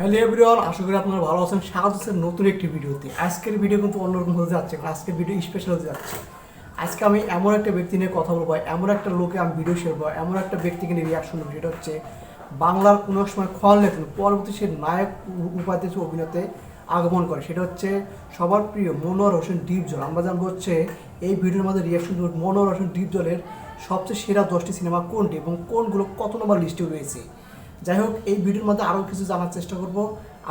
Hello everyone, আশা করি আপনারা ভালো আছেন। স্বাগত হচ্ছে নতুন একটি ভিডিওতে। আজকের ভিডিও কিন্তু অন্যরকম হতে যাচ্ছে আজকের ভিডিও স্পেশাল হতে যাচ্ছে। আজকে আমি এমন একটা ব্যক্তি নিয়ে কথা বলব, এমন একটা লোকে আমি ভিডিও শেয়ার করব, এমন একটা ব্যক্তিকে নিয়ে রিয়াকশন দেবো সেটা হচ্ছে বাংলার কোনো সময় খল লেখেন পরবর্তী সে নায়ক উপাধিতে অভিনয়তে আগমন করে, সেটা হচ্ছে সবার প্রিয় মনোয়ার হোসেন ডিপ জল আমরা জানব হচ্ছে এই ভিডিওর মধ্যে রিয়াকশন দেবো মনোয়ার হোসেন ডিপ জলের সবচেয়ে সেরা দশটি সিনেমা কোনটি এবং কোনগুলো কত নম্বর লিস্টে রয়েছে। যাই হোক এই ভিডিওর মধ্যে আরও কিছু জানার চেষ্টা করব।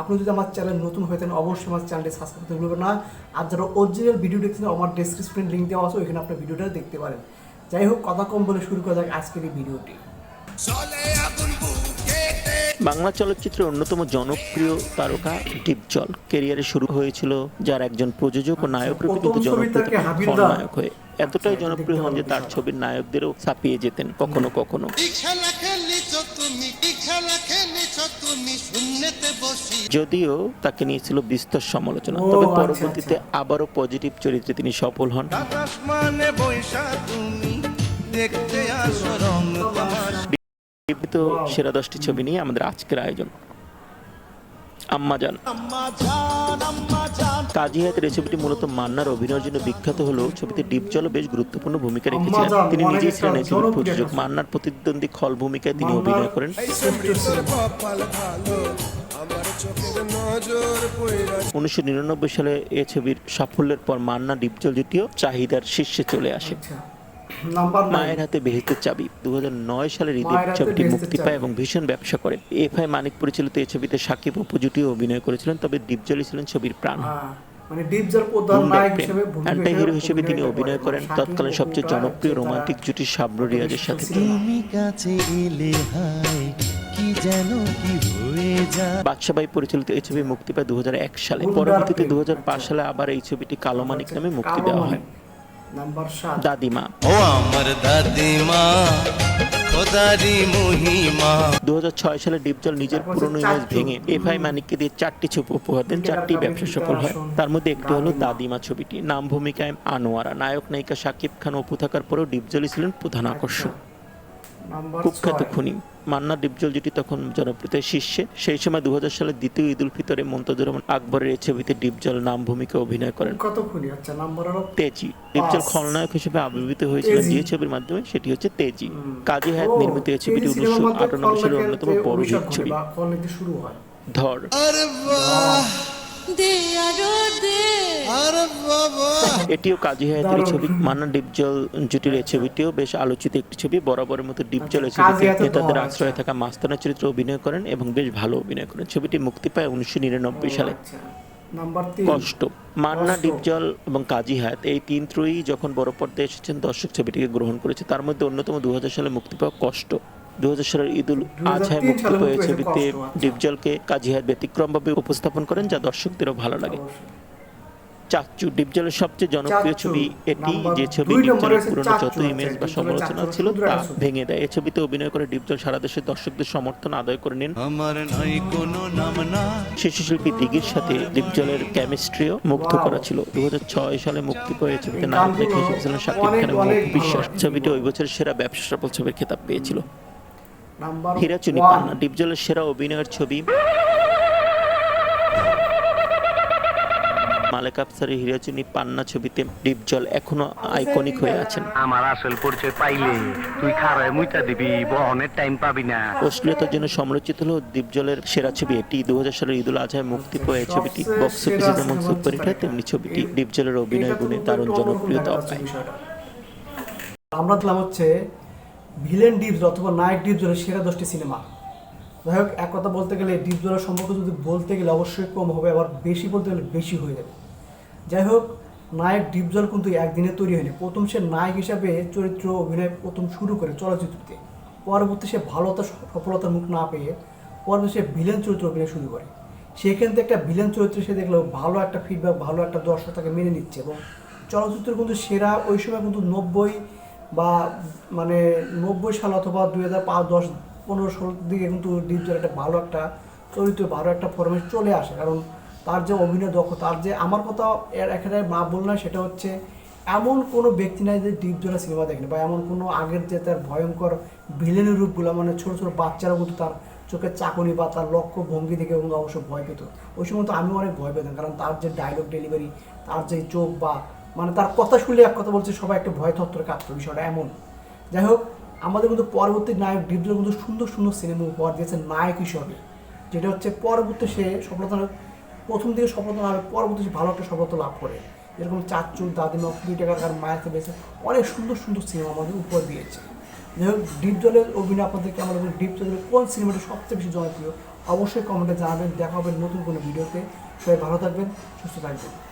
আপনি যদি আমার চ্যানেল নতুন হয়ে থাকেন অবশ্যই আমার চ্যানেলটি সাবস্ক্রাইব করতে ভুলবেন না। আর যারা অরিজিনাল ভিডিও দেখছেন আমার ডেসক্রিপশন লিঙ্ক দেওয়া আছে ওইখানে আপনার ভিডিওটা দেখতে পারেন। যাই হোক কথা কম বলে শুরু করা যাক আজকের এই ভিডিওটি। বাংলা চলচ্চিত্রের অন্যতম জনপ্রিয় তারকা ডিপজল কেরিয়ারে শুরু হয়েছিল যার একজন প্রযোজক ও নায়ক রূপে কিন্তু। খলনায়ক হয়ে এতটাই জনপ্রিয় হন যে তার ছবির নায়কদেরও ছাপিয়ে যেতেন কখনো কখনো। যদিও তাকে নিয়েছিল বিস্তর সমালোচনা তবে আচ্ছা, পরবর্তীতে আবারও পজিটিভ চরিত্রে তিনি সফল হন। দেখতে সেরা দশটি ছবি নিয়ে আমাদের আজকের আয়োজন। আম্মাজান আম্মা জান। আম্মা কাজী হায়াতের এই মূলত মান্নার অভিনয়ের জন্য বিখ্যাত হলেও ছবিতে ডিপজলও বেশ গুরুত্বপূর্ণ ভূমিকা রেখেছিলেন। তিনি নিজেই ছিলেন এই ছবির প্রযোজক। মান্নার প্রতিদ্বন্দ্বী খল ভূমিকায় তিনি অভিনয় করেন। উনিশশো নিরানব্বই সালে এ ছবির সাফল্যের পর মান্না ডিপজল জুটিও চাহিদার শীর্ষে চলে আসে। আচ্ছা। নাম্বার নাইন মায়ের হাতে বেহেস্তের চাবি। দু সালের ঈদে মায়ের ছবিটি মুক্তি পায় এবং ভীষণ ব্যবসা করে। এফ আই মানিক পরিচালিত এই ছবিতে সাকিব অপু জুটিও অভিনয় করেছিলেন তবে ডিপজলই ছিলেন ছবির প্রাণ। হ্যাঁ, মানে ডিপজার প্রধান নায়ক হিসেবে অ্যান্টি হিরো হিসেবে তিনি অভিনয় অভিনয় করেন। তৎকালীন সবচেয়ে জনপ্রিয় রোমান্টিক জুটি শাবনূর রিয়াজের সাথে তুমি কাছে এলে হাই কি যেন কি হয়ে যায়। বাদশাবাই পরিচালিত এই ছবি মুক্তি পায় দু হাজার এক সালে। পরবর্তীতে প্রেম। দু সালে আবার এই ছবিটি কালো মানিক নামে মুক্তি দেওয়া হয়। নাম্বার সাত। দাদিমা। ও আমার দাদিমা খোদারি মহিমা। দু সালে ডিপজল নিজের পুরনো ইমেজ। ভেঙে এফআই মানিককে দিয়ে চারটি ছবি উপহার দেন চারটি ব্যবসা সফল হয়। তার মধ্যে একটি হলো দাদিমা। ছবিটি নাম ভূমিকায় আনোয়ারা নায়ক নায়িকা শাকিব খান অপু থাকার পরেও ডিপজলই ছিলেন প্রধান আকর্ষণ নাম্বার কুখ্যাত খুনি। মান্না ডিপজল জুটি তখন জনপ্রিয়তার শীর্ষে। সেই সময় দু সালের দ্বিতীয় ঈদ উল ফিতরে মন্তজুর রহমান আকবরের এই ছবিতে ডিপজল নাম ভূমিকা অভিনয় করেন। কত খুনি আচ্ছা তেজি। ডিপজল খলনায়ক হিসেবে আবির্ভূত হয়েছিলেন যে ছবির মাধ্যমে সেটি হচ্ছে তেজি। কাজী হায়াত নির্মিত এই ছবিটি উনিশশো আটানব্বই সালের অন্যতম বড় হিট ছবি। ধর। এটিও কাজী হায়াতের ছবি মান্না ডিপজল জুটির এই ছবিটিও বেশ আলোচিত একটি ছবি। বরাবরের মতো ডিপজল এই আচ্ছা, কাজী ছবিতে নেতাদের আশ্রয়ে আচ্ছা। থাকা মাস্তানের চরিত্রে অভিনয় করেন এবং বেশ ভালো অভিনয় করেন। ছবিটি মুক্তি পায় উনিশশো নিরানব্বই সালে। আচ্ছা। কষ্ট মান্না। ডিপজল এবং কাজী হায়াত এই তিন ত্রয়ী যখন বড় পর্দায় এসেছেন দর্শক ছবিটিকে গ্রহণ করেছে। তার মধ্যে অন্যতম দুই হাজার সালে মুক্তি পাওয়া কষ্ট। দু হাজার সালের ঈদুল 2003 আজহায় মুক্তি এই হয়েছে ছবিতে। ডিপজলকে কাজী হায়াত ব্যতিক্রমভাবে উপস্থাপন করেন যা দর্শকদেরও ভালো লাগে। চাচ্চু ডিপজলের সবচেয়ে জনপ্রিয় ছবি এটি যে ছবি ডিপজলের পুরনো যত ইমেজ বা সমালোচনা ছিল তা ভেঙে দেয়। এই ছবিতে অভিনয় করে ডিপজল সারা দেশের দর্শকদের সমর্থন আদায় করে নেন। আমার নাই কোনো নাম না শিশু শিল্পী দিঘির সাথে ডিপজলের কেমিস্ট্রিও মুগ্ধ করা ছিল। দু হাজার ছয় সালে মুক্তি পাওয়া এই ছবিতে নায়ক দেখে এসেছিলেন শাকিব খান এবং বিশ্বাস। ছবিটি ওই বছরের সেরা ব্যবসা সফল ছবির খেতাব পেয়েছিল। হীরাচুনি পান্না ডিপজলের সেরা অভিনয়ের ছবি। মালেক আফসারের হীরাচুনি পান্না ছবিতে ডিপজল এখনও আইকনিক হয়ে আছেন। আমার আসল পরিচয় পাইলে তুই খারায় মুইতা দিবি বহনের টাইম পাবি না। অশ্লীলতার জন্য সমালোচিত হলো দীপজলের সেরা ছবি এটি। দু সালের ঈদুল আজহায় মুক্তি পায় ছবিটি বক্স অফিসে যেমন সিনেমা সুপারহিট হয় তেমনি ছবিটি এই- দীপজলের অভিনয় গুণে দারুণ জনপ্রিয়তা পায়। আমরা দিলাম হচ্ছে ভিলেন ডিপস অথবা নায়ক ডিপজলের সেরা দশটি সিনেমা। যাই হোক এক কথা বলতে গেলে ডিপজলের সম্পর্কে যদি বলতে গেলে অবশ্যই কম হবে আবার বেশি বলতে গেলে বেশি হয়ে যাবে। যাই হোক নায়ক ডিপজল কিন্তু একদিনে তৈরি হয়নি। প্রথম সে নায়ক হিসাবে চরিত্র অভিনয় প্রথম শুরু করে চলচ্চিত্রতে পরবর্তী সে ভালোতা, সফলতার মুখ না পেয়ে পরবর্তী সে ভিলেন চরিত্র অভিনয় শুরু করে। সেখান থেকে একটা ভিলেন চরিত্রে সে দেখল ভালো একটা ফিডব্যাক ভালো একটা দর্শক তাকে মেনে নিচ্ছে এবং চলচ্চিত্র কিন্তু সেরা ওই সময় কিন্তু নব্বই বা মানে নব্বই সাল অথবা দুই হাজার পাঁচ, দশ, পনেরো, ষোলোর দিকে কিন্তু ডিপজল একটা ভালো একটা চরিত্র, ভালো একটা ফরমেট চলে আসে। কারণ তার যে অভিনয় দক্ষ তার যে আমার কথা এর এখানে মা না সেটা হচ্ছে এমন কোনো ব্যক্তি নাই যে ডিপজলা সিনেমা দেখেনি বা এমন কোনো আগের যে তার ভয়ঙ্কর ভিলেনের রূপগুলো মানে ছোটো ছোটো বাচ্চারা কিন্তু তার চোখের চাকুনি বা তার লক্ষ্য ভঙ্গি দেখে কিন্তু অবশ্য ভয় পেত। ওই সময় তো আমিও অনেক ভয় পেতাম, কারণ তার যে ডায়লগ ডেলিভারি তার যে চোখ বা মানে তার কথা শুনলে এক কথা বলছে, সবাই একটা ভয় থত্তরে কাঁপতো, বিষয়টা এমন। যাই হোক, আমাদের কিন্তু পরবর্তী নায়ক ডিপজল কিন্তু সুন্দর সুন্দর সিনেমা উপহার দিয়েছে নায়ক হিসেবে, যেটা হচ্ছে পরবর্তী সে সফলতা প্রথম দিকে সফলতা লাভ পরবর্তী ভালো একটা সফলতা লাভ করে। যেরকম চাচু দাদিমা কুড়ি টাকার মায়ের বেছে অনেক সুন্দর সুন্দর সিনেমা আমাদের উপহার দিয়েছে। যাই হোক, ডিপ জলের অভিনয় আপনাদেরকে আমাদের ডিপ জলের কোন সিনেমাটি সবচেয়ে বেশি জনপ্রিয়, অবশ্যই কমেন্টে জানাবেন, দেখা হবে নতুন কোনো ভিডিওতে সবাই ভালো থাকবেন, সুস্থ থাকবেন।